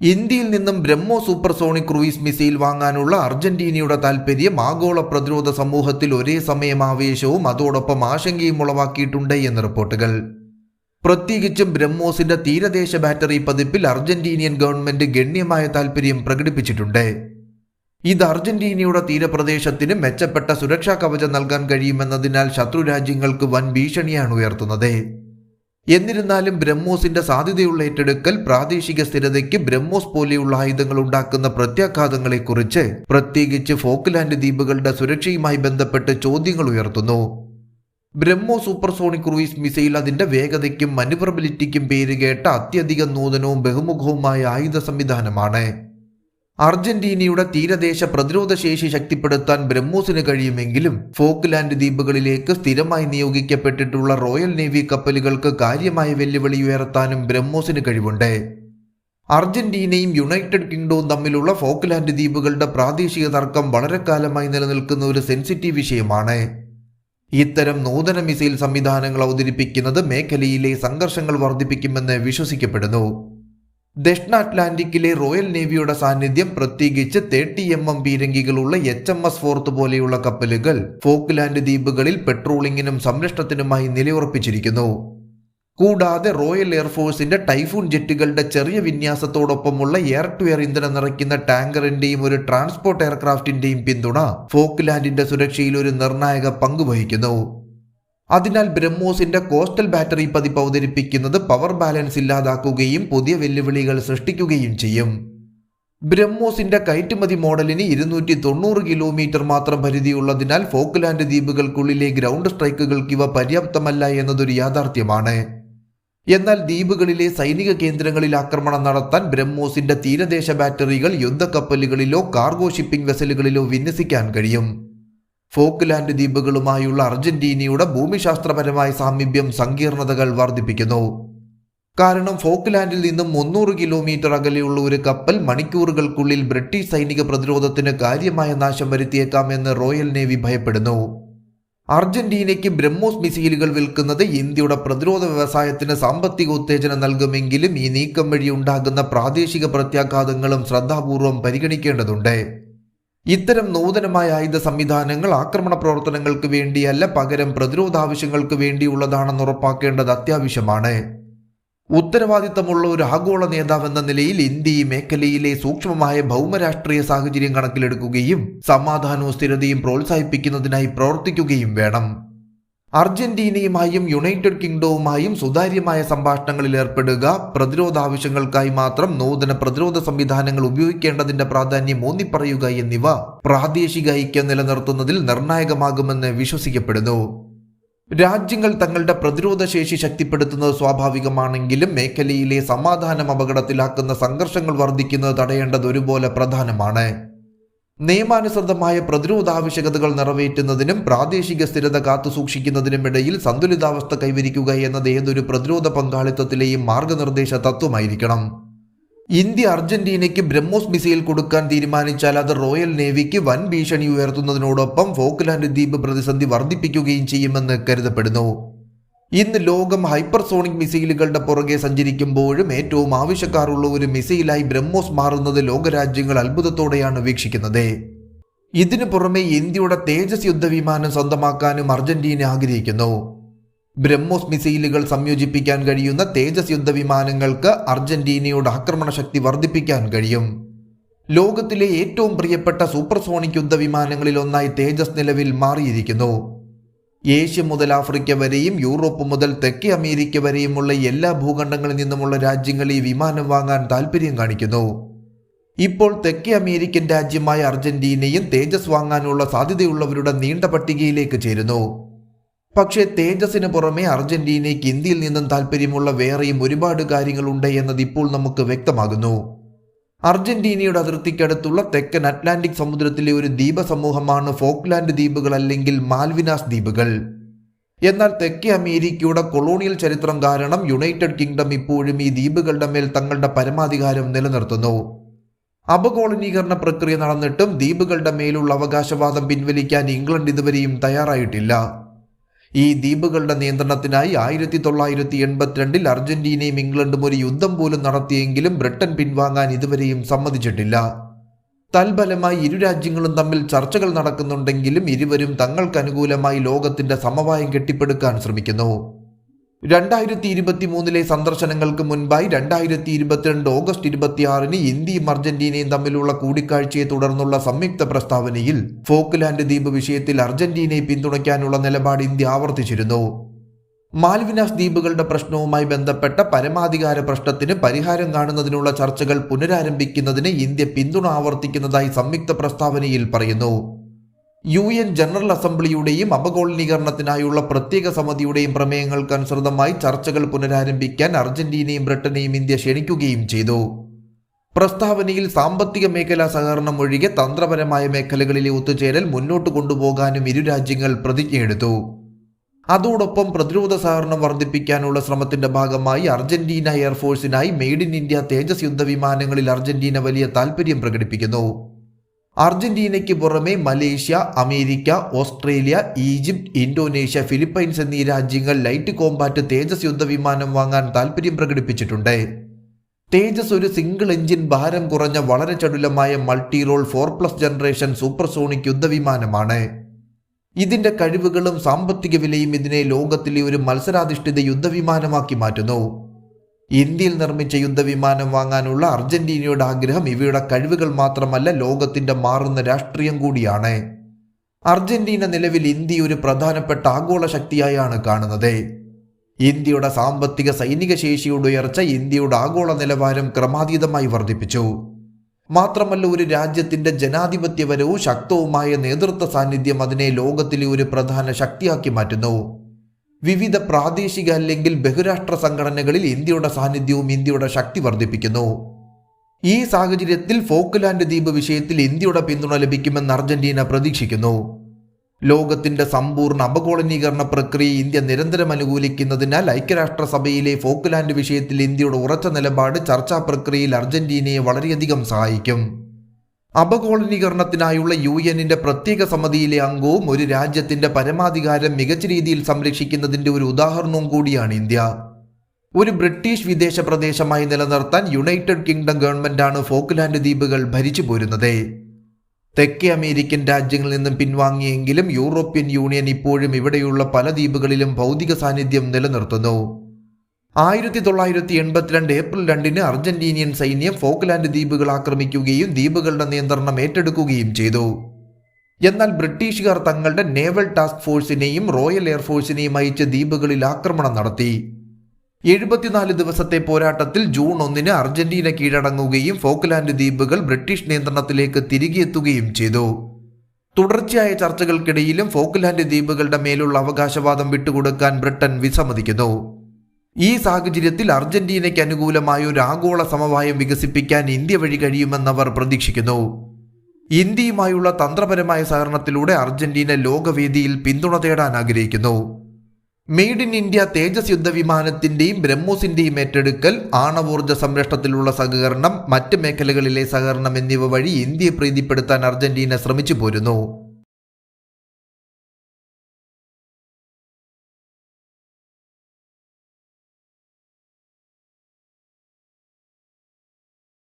ഇന്ത്യയിൽ നിന്നും ബ്രഹ്മോ supersonic cruise missile വാങ്ങാനുള്ള അർജന്റീനയുടെ താൽപര്യം ആഗോള പ്രതിരോധ സമൂഹത്തിൽ ഒരേ സമയം ആവേശവും അതോടൊപ്പം ആശങ്കയും ഉളവാക്കിയിട്ടുണ്ട് എന്ന് റിപ്പോർട്ടുകൾ. പ്രത്യേകിച്ചും ബ്രഹ്മോസിന്റെ തീരദേശ ബാറ്ററി പതിപ്പിൽ അർജന്റീനിയൻ ഗവൺമെന്റ് ഗണ്യമായ താൽപര്യം പ്രകടിപ്പിച്ചിട്ടുണ്ട്. ഇത് അർജന്റീനയുടെ തീരപ്രദേശത്തിന് മെച്ചപ്പെട്ട സുരക്ഷാ കവചം നൽകാൻ കഴിയുമെന്നതിനാൽ ശത്രു രാജ്യങ്ങൾക്ക് വൻ ഭീഷണിയാണ് ഉയർത്തുന്നത്. എന്നിരുന്നാലും ബ്രഹ്മോസിന്റെ സാധ്യതയുള്ള ഏറ്റെടുക്കൽ പ്രാദേശിക സ്ഥിരതയ്ക്ക് ബ്രഹ്മോസ് പോലെയുള്ള ആയുധങ്ങൾ ഉണ്ടാക്കുന്ന പ്രത്യാഘാതങ്ങളെക്കുറിച്ച് പ്രത്യേകിച്ച് ഫോക്ലാൻഡ് ദ്വീപുകളുടെ സുരക്ഷയുമായി ബന്ധപ്പെട്ട് ചോദ്യങ്ങൾ ഉയർത്തുന്നു. ബ്രഹ്മോ സൂപ്പർസോണിക് ക്രൂയിസ് മിസൈൽ അതിന്റെ വേഗതയ്ക്കും മനുവറബിലിറ്റിക്കും പേരുകേട്ട അത്യധികം നൂതനവും ബഹുമുഖവുമായ ആയുധ സംവിധാനമാണ്. അർജന്റീനയുടെ തീരദേശ പ്രതിരോധ ശേഷി ശക്തിപ്പെടുത്താൻ ബ്രഹ്മോസിന് കഴിയുമെങ്കിലും ഫോക്ക്ലാൻഡ് ദ്വീപുകളിലേക്ക് സ്ഥിരമായി നിയോഗിക്കപ്പെട്ടിട്ടുള്ള റോയൽ നേവി കപ്പലുകൾക്ക് കാര്യമായ വെല്ലുവിളി ഉയർത്താനും ബ്രഹ്മോസിന് കഴിവുണ്ട്. അർജന്റീനയും യുണൈറ്റഡ് കിങ്ഡവും തമ്മിലുള്ള ഫോക്ക്ലാൻഡ് ദ്വീപുകളുടെ പ്രാദേശിക തർക്കം വളരെ കാലമായി നിലനിൽക്കുന്ന ഒരു സെൻസിറ്റീവ് വിഷയമാണ്. ഇത്തരം നൂതന മിസൈൽ സംവിധാനങ്ങൾ അവതരിപ്പിക്കുന്നത് മേഖലയിലെ സംഘർഷങ്ങൾ വർദ്ധിപ്പിക്കുമെന്ന് വിശ്വസിക്കപ്പെടുന്നു. ദക്ഷിണ അറ്റ്ലാന്റിക്കിലെ റോയൽ നേവിയുടെ സാന്നിധ്യം പ്രത്യേകിച്ച് തേർട്ടി എം എം പീരങ്കികളുള്ള എച്ച് എം എസ് ഫോർത്ത് പോലെയുള്ള കപ്പലുകൾ ഫോക്ലാൻഡ് ദ്വീപുകളിൽ പെട്രോളിംഗിനും സംരക്ഷണത്തിനുമായി നിലയുറപ്പിച്ചിരിക്കുന്നു. കൂടാതെ റോയൽ എയർഫോഴ്സിന്റെ ടൈഫൂൺ ജെറ്റുകളുടെ ചെറിയ വിന്യാസത്തോടൊപ്പമുള്ള എയർ ടു എയർ ഇന്ധനം നിറയ്ക്കുന്ന ടാങ്കറിന്റെയും ഒരു ട്രാൻസ്പോർട്ട് എയർക്രാഫ്റ്റിന്റെയും പിന്തുണ ഫോക്ലാൻഡിന്റെ സുരക്ഷയിൽ ഒരു നിർണായക പങ്ക് വഹിക്കുന്നു. അതിനാൽ ബ്രഹ്മോസിന്റെ കോസ്റ്റൽ ബാറ്ററി പതിപ്പ് അവതരിപ്പിക്കുന്നത് പവർ ബാലൻസ് ഇല്ലാതാക്കുകയും പുതിയ വെല്ലുവിളികൾ സൃഷ്ടിക്കുകയും ചെയ്യും. ബ്രഹ്മോസിന്റെ കയറ്റുമതി മോഡലിന് ഇരുന്നൂറ്റി തൊണ്ണൂറ് കിലോമീറ്റർ മാത്രം പരിധിയുള്ളതിനാൽ ഫോക്ലാൻഡ് ദ്വീപുകൾക്കുള്ളിലെ ഗ്രൗണ്ട് സ്ട്രൈക്കുകൾക്ക് ഇവ പര്യാപ്തമല്ല എന്നതൊരു യാഥാർത്ഥ്യമാണ്. എന്നാൽ ദ്വീപുകളിലെ സൈനിക കേന്ദ്രങ്ങളിൽ ആക്രമണം നടത്താൻ ബ്രഹ്മോസിന്റെ തീരദേശ ബാറ്ററികൾ യുദ്ധക്കപ്പലുകളിലോ കാർഗോ ഷിപ്പിംഗ് വെസലുകളിലോ വിന്യസിക്കാൻ കഴിയും. ഫോക്ലാൻഡ് ദ്വീപുകളുമായുള്ള അർജന്റീനയുടെ ഭൂമിശാസ്ത്രപരമായ സാമീപ്യം സങ്കീർണതകൾ വർദ്ധിപ്പിക്കുന്നു. കാരണം ഫോക്ക്ലാൻഡിൽ നിന്നും മുന്നൂറ് കിലോമീറ്റർ അകലെയുള്ള ഒരു കപ്പൽ മണിക്കൂറുകൾക്കുള്ളിൽ ബ്രിട്ടീഷ് സൈനിക പ്രതിരോധത്തിന് കാര്യമായ നാശം വരുത്തിയേക്കാമെന്ന് റോയൽ നേവി ഭയപ്പെടുന്നു. അർജന്റീനയ്ക്ക് ബ്രഹ്മോസ് മിസൈലുകൾ വിൽക്കുന്നത് ഇന്ത്യയുടെ പ്രതിരോധ വ്യവസായത്തിന് സാമ്പത്തിക ഉത്തേജനം നൽകുമെങ്കിലും ഈ നീക്കം വഴി ഉണ്ടാകുന്ന പ്രാദേശിക പ്രത്യാഘാതങ്ങളും ശ്രദ്ധാപൂർവം പരിഗണിക്കേണ്ടതുണ്ട്. ഇത്തരം നൂതനമായ ആയുധ സംവിധാനങ്ങൾ ആക്രമണ പ്രവർത്തനങ്ങൾക്ക് വേണ്ടിയല്ല പകരം പ്രതിരോധ ആവശ്യങ്ങൾക്ക് വേണ്ടിയുള്ളതാണെന്ന് ഉറപ്പാക്കേണ്ടത് അത്യാവശ്യമാണ്. ഉത്തരവാദിത്തമുള്ള ഒരു ആഗോള നേതാവെന്ന നിലയിൽ ഇന്ത്യ ഈ മേഖലയിലെ സൂക്ഷ്മമായ ഭൗമരാഷ്ട്രീയ സാഹചര്യം കണക്കിലെടുക്കുകയും സമാധാനവും സ്ഥിരതയും പ്രോത്സാഹിപ്പിക്കുന്നതിനായി പ്രവർത്തിക്കുകയും വേണം. അർജന്റീനയുമായും യുണൈറ്റഡ് കിങ്ഡവുമായും സുതാര്യമായ സംഭാഷണങ്ങളിൽ ഏർപ്പെടുക. പ്രതിരോധ ആവശ്യങ്ങൾക്കായി മാത്രം നൂതന പ്രതിരോധ സംവിധാനങ്ങൾ ഉപയോഗിക്കേണ്ടതിന്റെ പ്രാധാന്യം ഊന്നിപ്പറയുക എന്നിവ പ്രാദേശിക ഐക്യം നിലനിർത്തുന്നതിൽ നിർണായകമാകുമെന്ന് വിശ്വസിക്കപ്പെടുന്നു. രാജ്യങ്ങൾ തങ്ങളുടെ പ്രതിരോധ ശേഷി ശക്തിപ്പെടുത്തുന്നത് സ്വാഭാവികമാണെങ്കിലും മേഖലയിലെ സമാധാനം അപകടത്തിലാക്കുന്ന സംഘർഷങ്ങൾ വർദ്ധിക്കുന്നത് തടയേണ്ടത് ഒരുപോലെ പ്രധാനമാണ്. നിയമാനുസൃതമായ പ്രതിരോധ ആവശ്യകതകൾ നിറവേറ്റുന്നതിനും പ്രാദേശിക സ്ഥിരത കാത്തുസൂക്ഷിക്കുന്നതിനും ഇടയിൽ സന്തുലിതാവസ്ഥ കൈവരിക്കുക എന്നത് ഏതൊരു പ്രതിരോധ പങ്കാളിത്തത്തിലെയും മാർഗനിർദ്ദേശ തത്വമായിരിക്കണം. ഇന്ത്യ അർജന്റീനയ്ക്ക് ബ്രഹ്മോസ് മിസൈൽ കൊടുക്കാൻ തീരുമാനിച്ചാൽ അത് റോയൽ നേവിക്ക് വൻ ഭീഷണി ഉയർത്തുന്നതിനോടൊപ്പം ഫോക്ലാൻഡ് ദ്വീപ് പ്രതിസന്ധി വർദ്ധിപ്പിക്കുകയും ചെയ്യുമെന്ന് കരുതപ്പെടുന്നു. ഇന്ന് ലോകം ഹൈപ്പർസോണിക് മിസൈലുകളുടെ പുറകെ സഞ്ചരിക്കുമ്പോഴും ഏറ്റവും ആവശ്യക്കാരുള്ള ഒരു മിസൈലായി ബ്രഹ്മോസ് മാറുന്നത് ലോകരാജ്യങ്ങൾ അത്ഭുതത്തോടെയാണ് വീക്ഷിക്കുന്നത്. ഇതിനു പുറമെ ഇന്ത്യയുടെ തേജസ് യുദ്ധവിമാനം സ്വന്തമാക്കാനും അർജന്റീന ആഗ്രഹിക്കുന്നു. ബ്രഹ്മോസ് മിസൈലുകൾ സംയോജിപ്പിക്കാൻ കഴിയുന്ന തേജസ് യുദ്ധവിമാനങ്ങൾക്ക് അർജന്റീനയുടെ ആക്രമണ ശക്തി വർദ്ധിപ്പിക്കാൻ കഴിയും. ലോകത്തിലെ ഏറ്റവും പ്രിയപ്പെട്ട സൂപ്പർസോണിക് യുദ്ധവിമാനങ്ങളിൽ ഒന്നായി തേജസ് നിലവിൽ മാറിയിരിക്കുന്നു. ഏഷ്യ മുതൽ ആഫ്രിക്ക വരെയും യൂറോപ്പ് മുതൽ തെക്കേ അമേരിക്ക വരെയുമുള്ള എല്ലാ ഭൂഖണ്ഡങ്ങളിൽ നിന്നുമുള്ള രാജ്യങ്ങൾ ഈ വിമാനം വാങ്ങാൻ താൽപ്പര്യം കാണിക്കുന്നു. ഇപ്പോൾ തെക്കേ അമേരിക്കൻ രാജ്യമായ അർജന്റീനയും തേജസ് വാങ്ങാനുള്ള സാധ്യതയുള്ളവരുടെ നീണ്ട പട്ടികയിലേക്ക് ചേരുന്നു. പക്ഷേ തേജസിന് പുറമെ അർജന്റീനയ്ക്ക് ഇന്ത്യയിൽ നിന്നും താല്പര്യമുള്ള വേറെയും ഒരുപാട് കാര്യങ്ങളുണ്ട് എന്നത് ഇപ്പോൾ നമുക്ക് വ്യക്തമാകുന്നു. അർജന്റീനയുടെ അതിർത്തിക്കടുത്തുള്ള തെക്കൻ അറ്റ്ലാന്റിക് സമുദ്രത്തിലെ ഒരു ദ്വീപ സമൂഹമാണ് ഫോക്ലാൻഡ് ദ്വീപുകൾ അല്ലെങ്കിൽ മാൽവിനാസ് ദ്വീപുകൾ. എന്നാൽ തെക്കേ അമേരിക്കയുടെ കൊളോണിയൽ ചരിത്രം കാരണം യുണൈറ്റഡ് കിങ്ഡം ഇപ്പോഴും ഈ ദ്വീപുകളുടെ മേൽ തങ്ങളുടെ പരമാധികാരം നിലനിർത്തുന്നു. അപകോളനീകരണ പ്രക്രിയ നടന്നിട്ടും ദ്വീപുകളുടെ മേലുള്ള അവകാശവാദം പിൻവലിക്കാൻ ഇംഗ്ലണ്ട് ഇതുവരെയും തയ്യാറായിട്ടില്ല. ഈ ദ്വീപുകളുടെ നിയന്ത്രണത്തിനായി ആയിരത്തി തൊള്ളായിരത്തി എൺപത്തിരണ്ടിൽ അർജന്റീനയും ഇംഗ്ലണ്ടും ഒരു യുദ്ധം പോലും നടത്തിയെങ്കിലും ബ്രിട്ടൻ പിൻവാങ്ങാൻ ഇതുവരെയും സമ്മതിച്ചിട്ടില്ല. തൽഫലമായി ഇരു രാജ്യങ്ങളും തമ്മിൽ ചർച്ചകൾ നടക്കുന്നുണ്ടെങ്കിലും ഇരുവരും തങ്ങൾക്ക് അനുകൂലമായി ലോകത്തിന്റെ സമവായം കെട്ടിപ്പടുക്കാൻ ശ്രമിക്കുന്നു. രണ്ടായിരത്തി ഇരുപത്തി മൂന്നിലെ സന്ദർശനങ്ങൾക്ക് മുൻപായി രണ്ടായിരത്തി ഇരുപത്തിരണ്ട് ഓഗസ്റ്റ് ഇരുപത്തിയാറിന് ഇന്ത്യയും അർജന്റീനയും തമ്മിലുള്ള കൂടിക്കാഴ്ചയെ തുടർന്നുള്ള സംയുക്ത പ്രസ്താവനയിൽ ഫോക്ലാൻഡ് ദ്വീപ് വിഷയത്തിൽ അർജന്റീനയെ പിന്തുണയ്ക്കാനുള്ള നിലപാട് ഇന്ത്യ ആവർത്തിച്ചിരുന്നു. മാൽവിനാസ് ദ്വീപുകളുടെ പ്രശ്നവുമായി ബന്ധപ്പെട്ട പരമാധികാര പ്രശ്നത്തിന് പരിഹാരം കാണുന്നതിനുള്ള ചർച്ചകൾ പുനരാരംഭിക്കുന്നതിന് ഇന്ത്യ പിന്തുണ ആവർത്തിക്കുന്നതായി സംയുക്ത പ്രസ്താവനയിൽ പറയുന്നു. യു എൻ ജനറൽ അസംബ്ലിയുടെയും അപകോളനീകരണത്തിനായുള്ള പ്രത്യേക സമിതിയുടെയും പ്രമേയങ്ങൾക്ക് അനുസൃതമായി ചർച്ചകൾ പുനരാരംഭിക്കാൻ അർജന്റീനയും ബ്രിട്ടനെയും ഇന്ത്യ ക്ഷണിക്കുകയും ചെയ്തു. പ്രസ്താവനയിൽ സാമ്പത്തിക മേഖലാ സഹകരണം ഒഴികെ തന്ത്രപരമായ മേഖലകളിലെ ഒത്തുചേരൽ മുന്നോട്ട് കൊണ്ടുപോകാനും ഇരു രാജ്യങ്ങൾ പ്രതിജ്ഞയെടുത്തു അതോടൊപ്പം പ്രതിരോധ സഹകരണം വർദ്ധിപ്പിക്കാനുള്ള ശ്രമത്തിന്റെ ഭാഗമായി അർജന്റീന എയർഫോഴ്സിനായി മെയ്ഡ് ഇൻ ഇന്ത്യ തേജസ് യുദ്ധവിമാനങ്ങളിൽ അർജന്റീന വലിയ താൽപര്യം പ്രകടിപ്പിക്കുന്നു. അർജന്റീനയ്ക്ക് പുറമെ Malaysia America Australia Egypt Indonesia Philippines എന്നീ രാജ്യങ്ങൾ ലൈറ്റ് കോമ്പാറ്റ് തേജസ് യുദ്ധവിമാനം വാങ്ങാൻ താൽപര്യം പ്രകടിപ്പിച്ചിട്ടുണ്ട്. തേജസ് ഒരു സിംഗിൾ എഞ്ചിൻ ഭാരം കുറഞ്ഞ വളരെ ചടുലമായ multi role four plus generation supersonic യുദ്ധവിമാനമാണ്. ഇതിന്റെ കഴിവുകളും സാമ്പത്തിക വിലയും ഇതിനെ ലോകത്തിലെ ഒരു മത്സരാധിഷ്ഠിത യുദ്ധവിമാനമാക്കി മാറ്റുന്നു. ഇന്ത്യയിൽ നിർമ്മിച്ച യുദ്ധവിമാനം വാങ്ങാനുള്ള അർജന്റീനയുടെ ആഗ്രഹം ഇവയുടെ കഴിവുകൾ മാത്രമല്ല ലോകത്തിന്റെ മാറുന്ന രാഷ്ട്രീയം കൂടിയാണ്. അർജന്റീന നിലവിൽ ഇന്ത്യ ഒരു പ്രധാനപ്പെട്ട ആഗോള ശക്തിയായാണ് കാണുന്നത്. ഇന്ത്യയുടെ സാമ്പത്തിക സൈനിക ശേഷിയുടെ ഉയർച്ച ഇന്ത്യയുടെ ആഗോള നിലവാരം ക്രമാതീതമായി വർദ്ധിപ്പിച്ചു. മാത്രമല്ല ഒരു രാജ്യത്തിന്റെ ജനാധിപത്യപരവും ശക്തവുമായ നേതൃത്വ സാന്നിധ്യം അതിനെ ലോകത്തിലെ ഒരു പ്രധാന ശക്തിയാക്കി മാറ്റുന്നു. വിവിധ പ്രാദേശിക അല്ലെങ്കിൽ ബഹുരാഷ്ട്ര സംഘടനകളിൽ ഇന്ത്യയുടെ സാന്നിധ്യവും ഇന്ത്യയുടെ ശക്തി വർദ്ധിപ്പിക്കുന്നു. ഈ സാഹചര്യത്തിൽ ഫോക്ക്ലാൻഡ് ദ്വീപ് വിഷയത്തിൽ ഇന്ത്യയുടെ പിന്തുണ ലഭിക്കുമെന്ന് അർജന്റീന പ്രതീക്ഷിക്കുന്നു. ലോകത്തിന്റെ സമ്പൂർണ അപകോളനീകരണ പ്രക്രിയ ഇന്ത്യ നിരന്തരം അനുകൂലിക്കുന്നതിനാൽ ഐക്യരാഷ്ട്രസഭയിലെ ഫോക്ക്ലാൻഡ് വിഷയത്തിൽ ഇന്ത്യയുടെ ഉറച്ച നിലപാട് ചർച്ചാ പ്രക്രിയയിൽ അർജന്റീനയെ വളരെയധികം സഹായിക്കും. അപകോളനീകരണത്തിനായുള്ള യു എന്നിന്റെ പ്രത്യേക സമിതിയിലെ അംഗവും ഒരു രാജ്യത്തിന്റെ പരമാധികാരം മികച്ച രീതിയിൽ സംരക്ഷിക്കുന്നതിന്റെ ഒരു ഉദാഹരണവും കൂടിയാണ് ഇന്ത്യ. ഒരു ബ്രിട്ടീഷ് വിദേശ പ്രദേശമായി നിലനിർത്താൻ യുണൈറ്റഡ് കിങ്ഡം ആണ് ഫോക്ലാൻഡ് ദ്വീപുകൾ ഭരിച്ചു പോരുന്നത്. തെക്കേ അമേരിക്കൻ രാജ്യങ്ങളിൽ നിന്നും പിൻവാങ്ങിയെങ്കിലും യൂറോപ്യൻ യൂണിയൻ ഇപ്പോഴും ഇവിടെയുള്ള പല ദ്വീപുകളിലും ഭൗതിക സാന്നിധ്യം നിലനിർത്തുന്നു. ആയിരത്തി തൊള്ളായിരത്തി എൺപത്തിരണ്ട് ഏപ്രിൽ രണ്ടിന് അർജന്റീനിയൻ സൈന്യം ഫോക്ലാൻഡ് ദ്വീപുകൾ ആക്രമിക്കുകയും ദ്വീപുകളുടെ നിയന്ത്രണം ഏറ്റെടുക്കുകയും ചെയ്തു. എന്നാൽ ബ്രിട്ടീഷുകാർ തങ്ങളുടെ നേവൽ ടാസ്ക് ഫോഴ്സിനെയും റോയൽ എയർഫോഴ്സിനെയും അയച്ച് ദ്വീപുകളിൽ ആക്രമണം നടത്തി. എഴുപത്തിനാല് ദിവസത്തെ പോരാട്ടത്തിൽ ജൂൺ ഒന്നിന് അർജന്റീന കീഴടങ്ങുകയും ഫോക്ലാൻഡ് ദ്വീപുകൾ ബ്രിട്ടീഷ് നിയന്ത്രണത്തിലേക്ക് തിരികെ എത്തുകയും ചെയ്തു. തുടർച്ചയായ ചർച്ചകൾക്കിടയിലും ഫോക്ലാൻഡ് ദ്വീപുകളുടെ മേലുള്ള അവകാശവാദം വിട്ടുകൊടുക്കാൻ ബ്രിട്ടൻ വിസമ്മതിക്കുന്നു. ഈ സാഹചര്യത്തിൽ അർജന്റീനയ്ക്ക് അനുകൂലമായ ഒരു ആഗോള സമവായം വികസിപ്പിക്കാൻ ഇന്ത്യ വഴി കഴിയുമെന്നവർ പ്രതീക്ഷിക്കുന്നു. ഇന്ത്യയുമായുള്ള തന്ത്രപരമായ സഹകരണത്തിലൂടെ അർജന്റീന ലോകവേദിയിൽ പിന്തുണ തേടാൻ ആഗ്രഹിക്കുന്നു. മെയ്ഡ് ഇൻ ഇന്ത്യ തേജസ് യുദ്ധവിമാനത്തിന്റെയും ബ്രഹ്മോസിന്റെയും ഏറ്റെടുക്കൽ ആണവോർജ സംരക്ഷണത്തിലുള്ള സഹകരണം മറ്റ് മേഖലകളിലെ സഹകരണം എന്നിവ വഴി ഇന്ത്യയെ പ്രീതിപ്പെടുത്താൻ അർജന്റീന ശ്രമിച്ചു പോരുന്നു